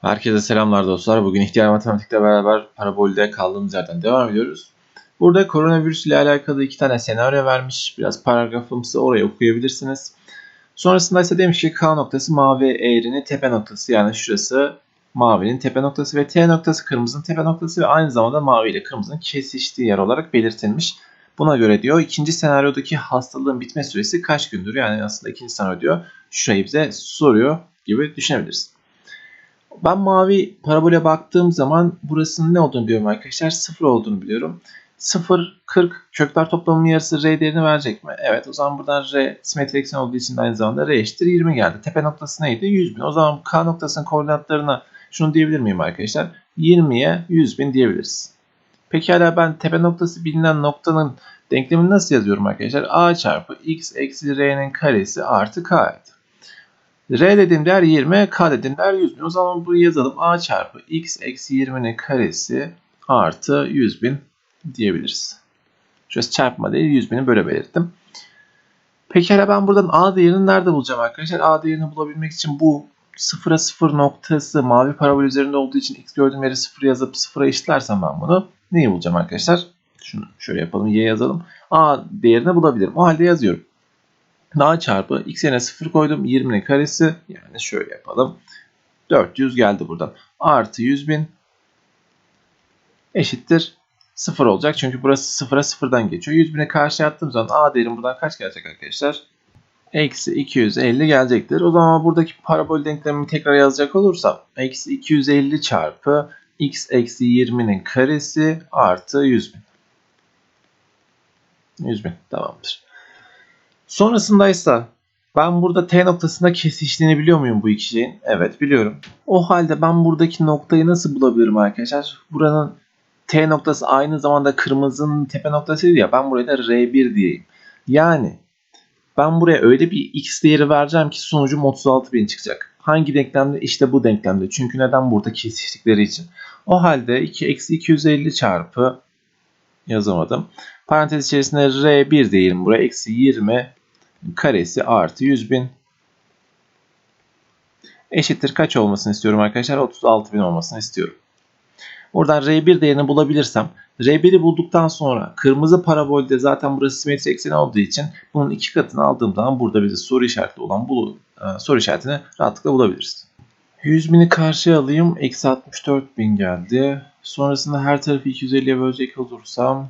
Herkese selamlar dostlar. Bugün ihtiyar matematikle beraber parabolde kaldığımız yerden devam ediyoruz. Burada koronavirüs ile alakalı iki tane senaryo vermiş. Biraz paragrafımsı orayı okuyabilirsiniz. Sonrasında ise demiş ki K noktası mavi eğrinin tepe noktası yani şurası mavinin tepe noktası ve T noktası kırmızının tepe noktası ve aynı zamanda mavi ile kırmızının kesiştiği yer olarak belirtilmiş. Buna göre diyor ikinci senaryodaki hastalığın bitme süresi kaç gündür? Yani aslında ikinci senaryo diyor şurayı bize soruyor gibi düşünebiliriz. Ben mavi parabole baktığım zaman burasının ne olduğunu biliyorum arkadaşlar. 0 olduğunu biliyorum. 0, 40 kökler toplamının yarısı r değerini verecek mi? Evet o zaman buradan r simetri eksen olduğu için aynı zamanda r eşittir 20 geldi. Tepe noktası neydi? 100 bin. O zaman k noktasının koordinatlarına şunu diyebilir miyim arkadaşlar? 20'ye 100 bin diyebiliriz. Pekala ben tepe noktası bilinen noktanın denklemini nasıl yazıyorum arkadaşlar? a çarpı x eksi r'nin karesi artı k. R dediğim değer 20, K dediğim değer 100 bin. O zaman bunu yazalım. A çarpı X eksi 20'nin karesi artı 100 bin diyebiliriz. Şurası çarpma değil 100 bini böyle belirttim. Pekala ben buradan A değerini nerede bulacağım arkadaşlar? A değerini bulabilmek için bu 0'a 0 noktası mavi parabol üzerinde olduğu için x gördüğüm yere 0 yazıp 0'a eşitlersem ben bunu neyi bulacağım arkadaşlar? Şunu şöyle yapalım y yazalım. A değerini bulabilirim. O halde yazıyorum. A çarpı x yerine 0 koydum. 20'nin karesi yani şöyle yapalım. 400 geldi buradan. Artı 100 bin eşittir 0 olacak. Çünkü burası 0'a 0'dan geçiyor. 100 bine karşı attığım zaman A değerim buradan kaç gelecek arkadaşlar? Eksi 250 gelecektir. O zaman buradaki parabol denklemimi tekrar yazacak olursam eksi 250 çarpı x eksi 20'nin karesi artı 100 bin. 100 bin tamamdır. Sonrasında ise ben burada T noktasında kesiştiğini biliyor muyum bu iki? Evet biliyorum. O halde ben buradaki noktayı nasıl bulabilirim arkadaşlar? Buranın T noktası aynı zamanda kırmızının tepe noktasıydı ya. Ben buraya da R1 diyeyim. Yani ben buraya öyle bir x değeri vereceğim ki sonucum 36.000 çıkacak. Hangi denklemde? İşte bu denklemde. Çünkü neden burada kesiştikleri için. O halde 2 eksi 250 çarpı yazamadım. Parantez içerisinde R1 diyelim buraya. Eksi 20 karesi artı 100 bin eşittir kaç olmasını istiyorum arkadaşlar? 36 bin olmasını istiyorum. Oradan R1 değerini bulabilirsem R1'i bulduktan sonra kırmızı parabolde zaten burası simetri ekseni olduğu için bunun iki katını aldığım zaman burada bize soru işaretli olan bu e, soru işaretini rahatlıkla bulabiliriz. 100 bini karşıya alayım. Eksi 64 bin geldi. Sonrasında her tarafı 250'ye bölecek olursam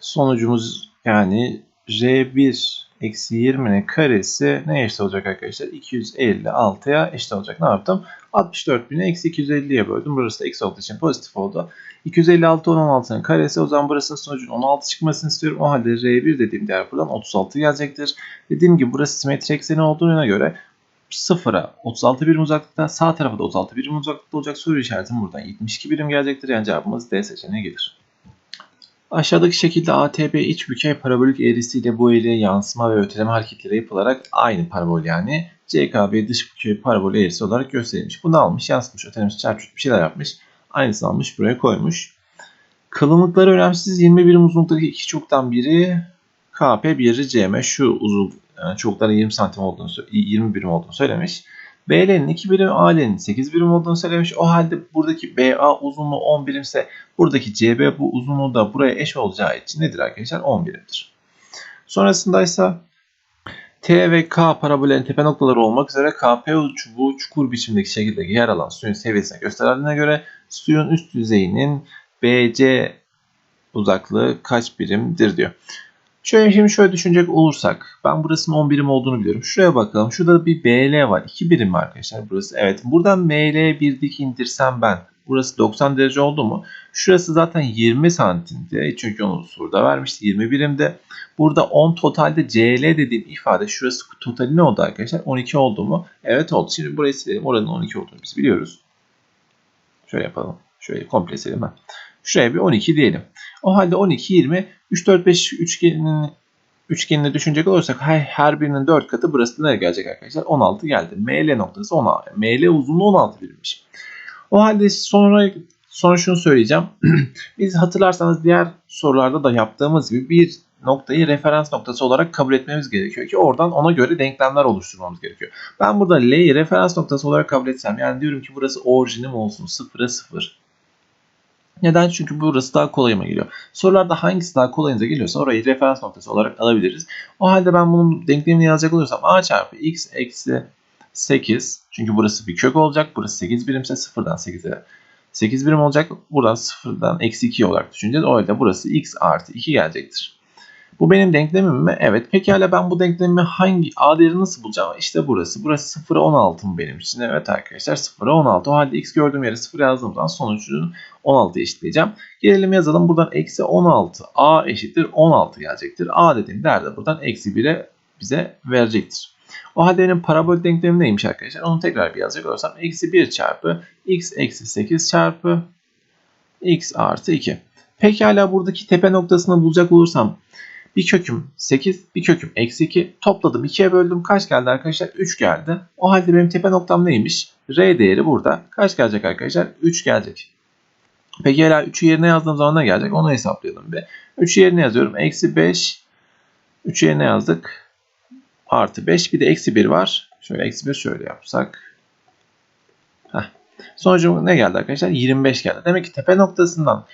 sonucumuz yani R1 eksi 20'nin karesi ne eşit olacak arkadaşlar? 256'ya eşit olacak. Ne yaptım? 64.000'i eksi 250'ye böldüm. Burası da eksi olduğu için pozitif oldu. 256 16'nın karesi. O zaman burasının sonucun 16 çıkmasını istiyorum. O halde R1 dediğim değer buradan 36 gelecektir. Dediğim gibi burası simetri ekseni olduğuna göre 0'a 36 birim uzaklıkta sağ tarafa da 36 birim uzaklıkta olacak soru işaretim buradan 72 birim gelecektir. Yani cevabımız D seçeneği gelir. Aşağıdaki şekilde ATB iç bükey parabolik eğrisiyle bu eğriye yansıma ve öteleme hareketleri yapılarak aynı parabol yani CKB dış bükey parabol eğrisi olarak gösterilmiş. Bunu almış, yansıtmış, ötelemiş, çarpmış bir şeyler yapmış. Aynısını almış, buraya koymuş. Kalınlıkları önemsiz 20 birim uzunluktaki iki çoktan biri KP, biri CM. Şu uzun yani çokların 20 santim olduğunu, 20 birim olduğunu söylemiş. BL'nin 2 birim, AL'nin 8 birim olduğunu söylemiş. O halde buradaki BA uzunluğu 10 birimse buradaki CB bu uzunluğu da buraya eş olacağı için nedir arkadaşlar? 10 birimdir. Sonrasında ise T ve K parabollerin tepe noktaları olmak üzere KP çubuğu çukur biçimdeki şekilde yer alan suyun seviyesine gösterildiğine göre suyun üst yüzeyinin BC uzaklığı kaç birimdir diyor. Şöyle şimdi şöyle düşünecek olursak ben burasının 10 birim olduğunu biliyorum. Şuraya bakalım. Şurada bir BL var. 2 birim arkadaşlar burası? Evet. Buradan ML bir dik indirsem ben burası 90 derece oldu mu? Şurası zaten 20 santimdi. Çünkü onu soruda vermişti 20 birimde. Burada 10 totalde CL dediğim ifade şurası totali ne oldu arkadaşlar? 12 oldu mu? Evet oldu. Şimdi burayı silelim. Oranın 12 olduğunu biz biliyoruz. Şöyle yapalım. Şöyle komple silelim. Şuraya bir 12 diyelim. O halde 12, 20, 3, 4, 5 üçgenini üçgenini düşünecek olursak her, her birinin 4 katı burası nereye gelecek arkadaşlar? 16 geldi. ML noktası 16. ML uzunluğu 16 birimmiş. O halde sonra sonra şunu söyleyeceğim. Biz hatırlarsanız diğer sorularda da yaptığımız gibi bir noktayı referans noktası olarak kabul etmemiz gerekiyor ki oradan ona göre denklemler oluşturmamız gerekiyor. Ben burada L'yi referans noktası olarak kabul etsem yani diyorum ki burası orijinim olsun 0'a 0. Neden? Çünkü burası daha kolayıma geliyor. Sorularda hangisi daha kolayınıza geliyorsa orayı referans noktası olarak alabiliriz. O halde ben bunun denklemini yazacak olursam a çarpı x eksi 8. Çünkü burası bir kök olacak. Burası 8 birimse 0'dan 8'e 8 birim olacak. Buradan 0'dan eksi 2 olarak düşüneceğiz. O halde burası x artı 2 gelecektir. Bu benim denklemim mi? Evet. Pekala ben bu denklemi hangi a değeri nasıl bulacağım? İşte burası. Burası 0'a 16 mı benim için? Evet arkadaşlar 0'a 16. O halde x gördüğüm yere 0 yazdığım zaman sonucunu 16 eşitleyeceğim. Gelelim yazalım. Buradan eksi 16. a eşittir 16 gelecektir. a dediğim değer de buradan eksi 1'e bize verecektir. O halde benim parabol denklemim neymiş arkadaşlar? Onu tekrar bir yazacak olursam eksi 1 çarpı x eksi 8 çarpı x artı 2. Pekala buradaki tepe noktasını bulacak olursam bir köküm 8, bir köküm eksi 2. Topladım 2'ye böldüm. Kaç geldi arkadaşlar? 3 geldi. O halde benim tepe noktam neymiş? R değeri burada. Kaç gelecek arkadaşlar? 3 gelecek. Peki hala 3'ü yerine yazdığım zaman ne gelecek? Onu hesaplayalım bir. 3'ü yerine yazıyorum. Eksi 5. 3'ü yerine yazdık. Artı 5. Bir de eksi 1 var. Şöyle eksi 1 şöyle yapsak. Heh. Sonucu ne geldi arkadaşlar? 25 geldi. Demek ki tepe noktasından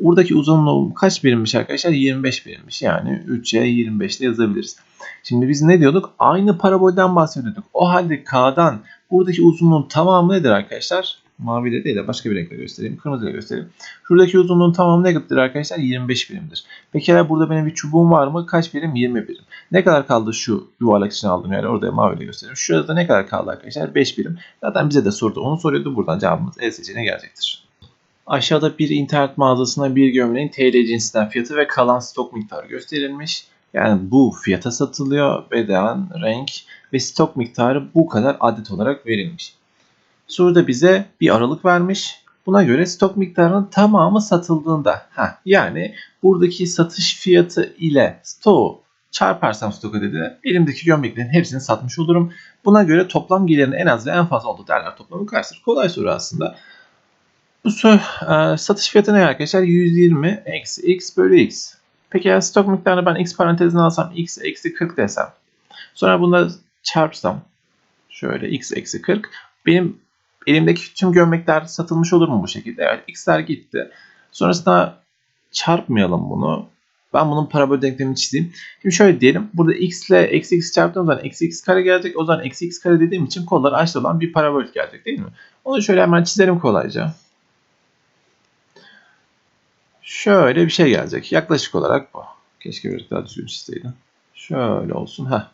Buradaki uzunluğu kaç birimmiş arkadaşlar? 25 birimmiş. Yani 3'e 25 de yazabiliriz. Şimdi biz ne diyorduk? Aynı parabolden bahsediyorduk. O halde K'dan buradaki uzunluğun tamamı nedir arkadaşlar? Maviyle değil de başka bir renkle göstereyim. Kırmızıyla göstereyim. Şuradaki uzunluğun tamamı ne kadardır arkadaşlar? 25 birimdir. Eğer burada benim bir çubuğum var mı? Kaç birim? 20 birim. Ne kadar kaldı şu yuvarlak için aldım yani orada maviyle göstereyim. Şurada ne kadar kaldı arkadaşlar? 5 birim. Zaten bize de sordu. Onu soruyordu. Buradan cevabımız E seçeneği gelecektir. Aşağıda bir internet mağazasına bir gömleğin TL cinsinden fiyatı ve kalan stok miktarı gösterilmiş. Yani bu fiyata satılıyor. Beden, renk ve stok miktarı bu kadar adet olarak verilmiş. Soruda bize bir aralık vermiş. Buna göre stok miktarının tamamı satıldığında heh, yani buradaki satış fiyatı ile stoğu çarparsam stok ödedi elimdeki gömleklerin hepsini satmış olurum. Buna göre toplam gelirin en az ve en fazla olduğu değerler toplamı kaçtır? Kolay soru aslında. Bu e, satış fiyatı ne arkadaşlar? 120 eksi x bölü x. Peki eğer stok miktarını ben x parantezine alsam x eksi 40 desem. Sonra bunları çarpsam. Şöyle x eksi 40. Benim elimdeki tüm gömlekler satılmış olur mu bu şekilde? Evet x'ler gitti. Sonrasında çarpmayalım bunu. Ben bunun parabol denklemini çizeyim. Şimdi şöyle diyelim. Burada x ile eksi x çarptığım zaman eksi x kare gelecek. O zaman eksi x kare dediğim için kolları açlı olan bir parabol gelecek değil mi? Onu şöyle hemen çizelim kolayca. Şöyle bir şey gelecek. Yaklaşık olarak bu. Keşke bir daha düzgün çizseydim. Şöyle olsun. Heh.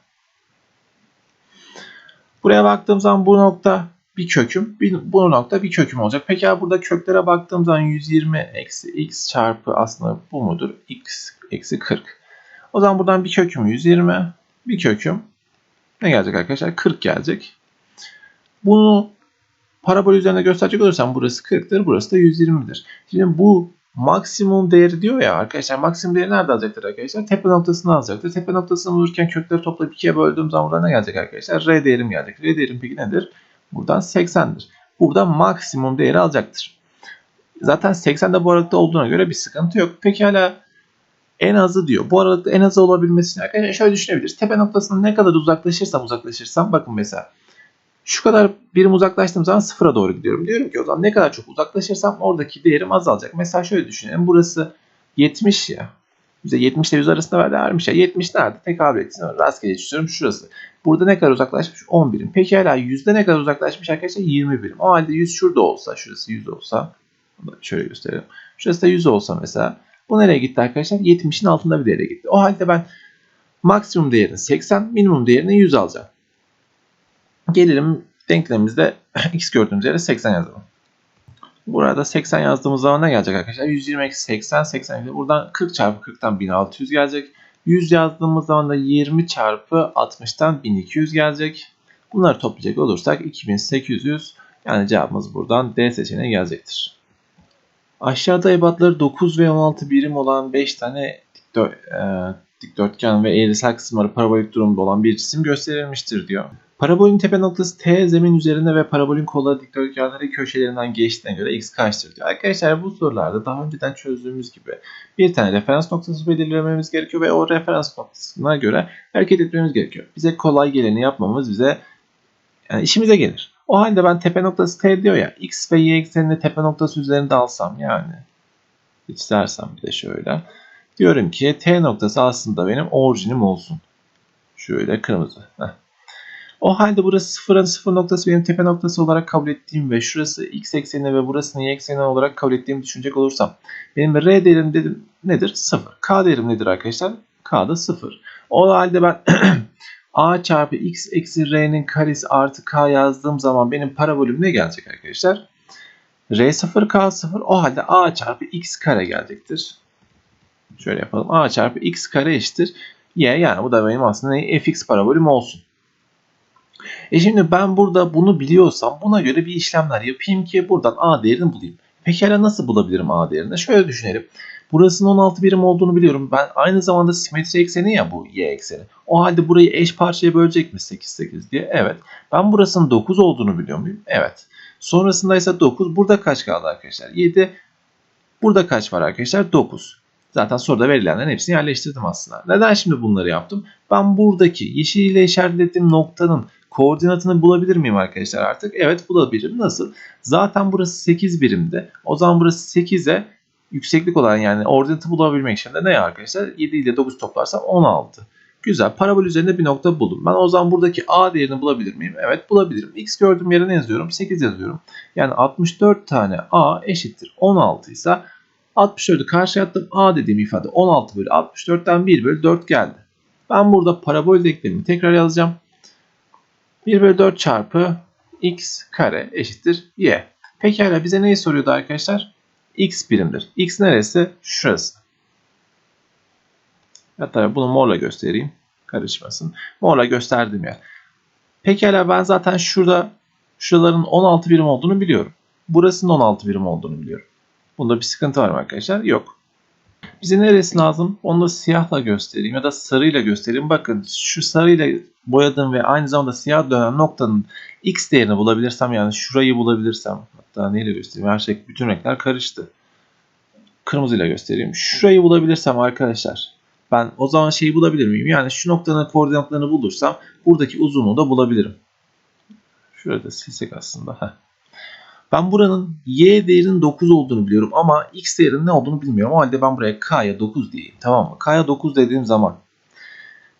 Buraya baktığım zaman bu nokta bir köküm. Bir, bu nokta bir köküm olacak. Peki ya burada köklere baktığım zaman 120 eksi x çarpı aslında bu mudur? x eksi 40. O zaman buradan bir köküm 120. Bir köküm ne gelecek arkadaşlar? 40 gelecek. Bunu parabol üzerinde gösterecek olursam burası 40'tır. Burası da 120'dir. Şimdi bu maksimum değeri diyor ya arkadaşlar maksimum değeri nerede alacaktır arkadaşlar? Tepe noktasını alacaktır. Tepe noktasını bulurken kökleri toplayıp ikiye böldüğüm zaman burada ne gelecek arkadaşlar? R değerim gelecek. R değerim peki nedir? Buradan 80'dir. Burada maksimum değeri alacaktır. Zaten 80'de bu aralıkta olduğuna göre bir sıkıntı yok. Peki hala en azı diyor. Bu aralıkta en azı olabilmesi için arkadaşlar şöyle düşünebiliriz. Tepe noktasından ne kadar uzaklaşırsam uzaklaşırsam bakın mesela şu kadar birim uzaklaştığım zaman sıfıra doğru gidiyorum. Diyorum ki o zaman ne kadar çok uzaklaşırsam oradaki değerim azalacak. Mesela şöyle düşünelim. Burası 70 ya. Bize 70 ile 100 arasında verdi vermiş ya. 70 nerede? Tekabül etsin. Rastgele düşünüyorum şurası. Burada ne kadar uzaklaşmış? 10 birim. Peki hala yüzde ne kadar uzaklaşmış arkadaşlar? 20 birim. O halde 100 şurada olsa, şurası 100 olsa. Şöyle gösterelim. Şurası da 100 olsa mesela. Bu nereye gitti arkadaşlar? 70'in altında bir değere gitti. O halde ben maksimum değerini 80, minimum değerini 100 alacağım. Gelelim denklemimizde x gördüğümüz yere 80 yazalım. Burada 80 yazdığımız zaman ne gelecek arkadaşlar? 120 eksi 80, 80. Buradan 40 çarpı 40'tan 1600 gelecek. 100 yazdığımız zaman da 20 çarpı 60'tan 1200 gelecek. Bunları toplayacak olursak 2800 yani cevabımız buradan D seçeneği gelecektir. Aşağıda ebatları 9 ve 16 birim olan 5 tane dikdör, e, dikdörtgen ve eğrisel kısımları parabolik durumda olan bir cisim gösterilmiştir diyor. Parabolün tepe noktası T zemin üzerinde ve parabolün kolları dikdörtgenleri köşelerinden geçtiğine göre x kaçtır diyor. Arkadaşlar bu sorularda daha önceden çözdüğümüz gibi bir tane referans noktası belirlememiz gerekiyor ve o referans noktasına göre hareket etmemiz gerekiyor. Bize kolay geleni yapmamız bize yani işimize gelir. O halde ben tepe noktası T diyor ya x ve y eksenini tepe noktası üzerinde alsam yani istersem bir de şöyle diyorum ki T noktası aslında benim orijinim olsun. Şöyle kırmızı. Heh. O halde burası sıfırın sıfır noktası benim tepe noktası olarak kabul ettiğim ve şurası x ekseni ve burasını y ekseni olarak kabul ettiğimi düşünecek olursam benim r değerim dedim nedir? Sıfır. K değerim nedir arkadaşlar? K da sıfır. O halde ben a çarpı x eksi r'nin karesi artı k yazdığım zaman benim parabolüm ne gelecek arkadaşlar? r sıfır k sıfır. O halde a çarpı x kare gelecektir. Şöyle yapalım. a çarpı x kare eşittir y. Yani bu da benim aslında ne? fx parabolüm olsun. E şimdi ben burada bunu biliyorsam buna göre bir işlemler yapayım ki buradan A değerini bulayım. Pekala nasıl bulabilirim A değerini? Şöyle düşünelim. Burasının 16 birim olduğunu biliyorum. Ben aynı zamanda simetri ekseni ya bu y ekseni. O halde burayı eş parçaya bölecek mi 8 8 diye? Evet. Ben burasının 9 olduğunu biliyor muyum? Evet. Sonrasında ise 9. Burada kaç kaldı arkadaşlar? 7. Burada kaç var arkadaşlar? 9. Zaten soruda verilenlerin hepsini yerleştirdim aslında. Neden şimdi bunları yaptım? Ben buradaki yeşil ile işaretlediğim noktanın koordinatını bulabilir miyim arkadaşlar artık? Evet bulabilirim. Nasıl? Zaten burası 8 birimde. O zaman burası 8'e yükseklik olan yani ordinatı bulabilmek için de ne arkadaşlar? 7 ile 9 toplarsam 16. Güzel. Parabol üzerinde bir nokta buldum. Ben o zaman buradaki A değerini bulabilir miyim? Evet bulabilirim. X gördüğüm yere ne yazıyorum? 8 yazıyorum. Yani 64 tane A eşittir 16 ise 64'ü karşıya attım. A dediğim ifade 16 bölü 64'ten 1 bölü 4 geldi. Ben burada parabol denklemini tekrar yazacağım. 1 bölü 4 çarpı x kare eşittir y. Pekala bize neyi soruyordu arkadaşlar? x birimdir. x neresi? Şurası. Hatta bunu morla göstereyim. Karışmasın. Morla gösterdiğim yer. Pekala ben zaten şurada şuraların 16 birim olduğunu biliyorum. Burasının 16 birim olduğunu biliyorum. Bunda bir sıkıntı var mı arkadaşlar? Yok. Bize neresi lazım? Onu da siyahla göstereyim ya da sarıyla göstereyim. Bakın şu sarıyla boyadığım ve aynı zamanda siyah dönen noktanın x değerini bulabilirsem yani şurayı bulabilirsem hatta neyle göstereyim? Her şey bütün renkler karıştı. Kırmızıyla göstereyim. Şurayı bulabilirsem arkadaşlar ben o zaman şeyi bulabilir miyim? Yani şu noktanın koordinatlarını bulursam buradaki uzunluğu da bulabilirim. Şurada silsek aslında. Heh. Ben buranın y değerinin 9 olduğunu biliyorum ama x değerinin ne olduğunu bilmiyorum. O halde ben buraya k'ya 9 diyeyim. Tamam mı? K'ya 9 dediğim zaman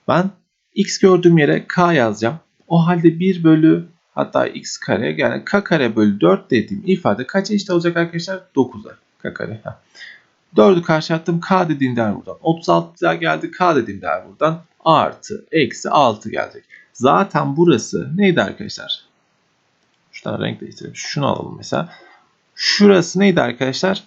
ben x gördüğüm yere k yazacağım. O halde 1 bölü hatta x kare yani k kare bölü 4 dediğim ifade kaç eşit olacak arkadaşlar? 9'a. k kare. Heh. 4'ü karşı. K dediğim değer buradan. 36 geldi. K dediğim değer buradan. Artı, eksi 6 gelecek. Zaten burası neydi arkadaşlar? Şuradan renk değiştirelim. Şunu alalım mesela. Şurası neydi arkadaşlar?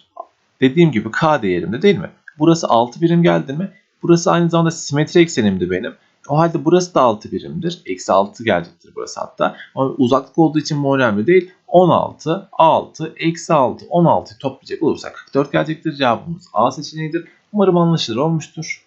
Dediğim gibi K değerimde değil mi? Burası 6 birim geldi mi? Burası aynı zamanda simetri eksenimdi benim. O halde burası da 6 birimdir. Eksi 6 gelecektir burası hatta. Ama uzaklık olduğu için bu önemli değil. 16, 6, eksi 6, 16 toplayacak olursak 44 gelecektir. Cevabımız A seçeneğidir. Umarım anlaşılır olmuştur.